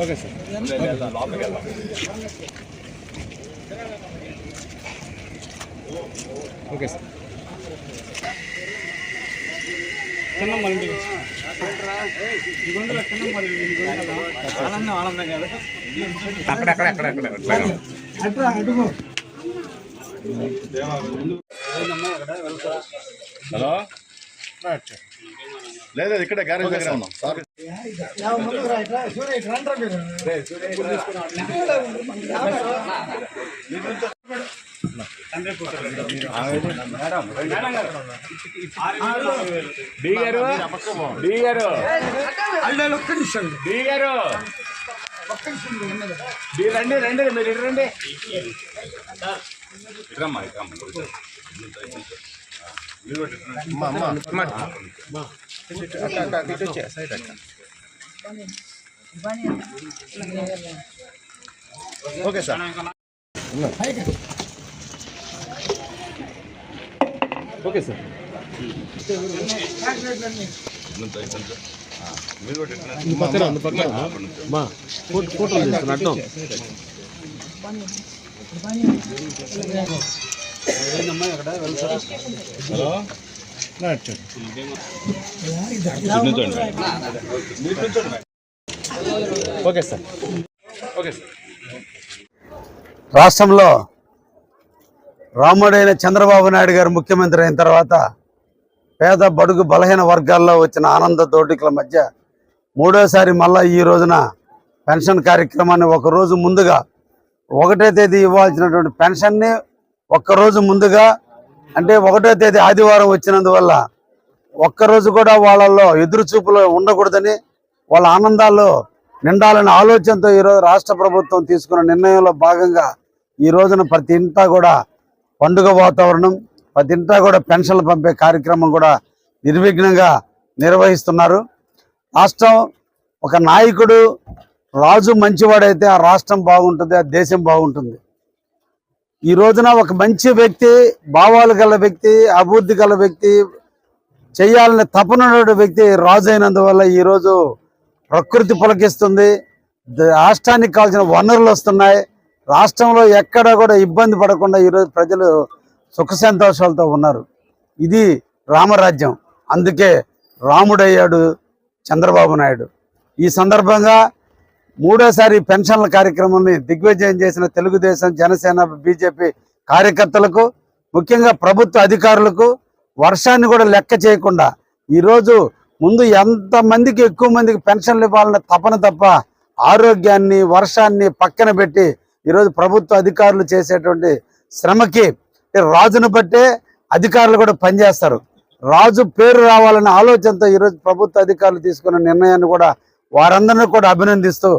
Okay sir. Okay sir. అక్కడ అక్కడ అక్కడ అక్కడ. హలో? లేదు ఇక్కడే గ్యారేజ్ దగ్గర ఉన్నాం. సారీ డి గారు డి గారు డి గారు డి రండి రండి మీరు ఇటు రండి. ఇట్రమ్మా ఇట్రమ్మా ఓకే సార్ ఓకే సార్ మీరు కూడా ఇట్రా. పక్కన ఉంది, పక్కన మా ఫోటో ఫోటోలు తీస్తున్నా అడ్డం ఓకే సార్. Okay sir. రాష్ట్రంలో రాముడైన చంద్రబాబు నాయుడు గారు ముఖ్యమంత్రి అయిన తర్వాత పేద బడుగు బలహీన వర్గాల్లో వచ్చిన ఆనంద దోటికల మధ్య మూడోసారి మళ్ళా ఈ రోజున పెన్షన్ కార్యక్రమాన్ని ఒకరోజు ముందుగా ఒకటో తేదీ ఇవ్వాల్సినటువంటి పెన్షన్ని ఒక్కరోజు ముందుగా అంటే ఒకటో తేదీ ఆదివారం వచ్చినందువల్ల ఒక్కరోజు కూడా వాళ్ళల్లో ఎదురుచూపులు ఉండకూడదని వాళ్ళ ఆనందాల్లో నిండాలనే ఆలోచనతో ఈరోజు రాష్ట్ర ప్రభుత్వం తీసుకున్న నిర్ణయంలో భాగంగా ఈ రోజున ప్రతి ఇంటా కూడా పండుగ వాతావరణం ప్రతి ఇంటా కూడా పెన్షన్లు పంపే కార్యక్రమం కూడా నిర్విఘ్నంగా నిర్వహిస్తున్నారు. రాష్ట్రం ఒక నాయకుడు రాజు మంచివాడైతే ఆ రాష్ట్రం బాగుంటుంది ఆ దేశం బాగుంటుంది. ఈ రోజున ఒక మంచి వ్యక్తి భావాలు గల వ్యక్తి అభివృద్ధి గల వ్యక్తి చేయాలని తపన వ్యక్తి రాజు అయినందువల్ల ఈరోజు ప్రకృతి పులకిస్తుంది. రాష్ట్రానికి కావాల్సిన వనరులు వస్తున్నాయి. రాష్ట్రంలో ఎక్కడ కూడా ఇబ్బంది పడకుండా ఈరోజు ప్రజలు సుఖ సంతోషాలతో ఉన్నారు. ఇది రామరాజ్యం. అందుకే రాముడయ్యాడు చంద్రబాబు నాయుడు. ఈ సందర్భంగా మూడోసారి పెన్షన్ల కార్యక్రమాన్ని దిగ్విజయం చేసిన తెలుగుదేశం జనసేన బీజేపీ కార్యకర్తలకు ముఖ్యంగా ప్రభుత్వ అధికారులకు వర్షాన్ని కూడా లెక్క చేయకుండా ఈరోజు ముందు ఎంతమందికి ఎక్కువ మందికి పెన్షన్లు ఇవ్వాలన్న తపన తప్ప ఆరోగ్యాన్ని వర్షాన్ని పక్కన పెట్టి ఈరోజు ప్రభుత్వ అధికారులు చేసేటువంటి శ్రమకి రాజును బట్టే అధికారులు కూడా పనిచేస్తారు. రాజు పేరు రావాలనే ఆలోచనతో ఈరోజు ప్రభుత్వ అధికారులు తీసుకున్న నిర్ణయాన్ని కూడా వారందరినీ కూడా అభినందిస్తూ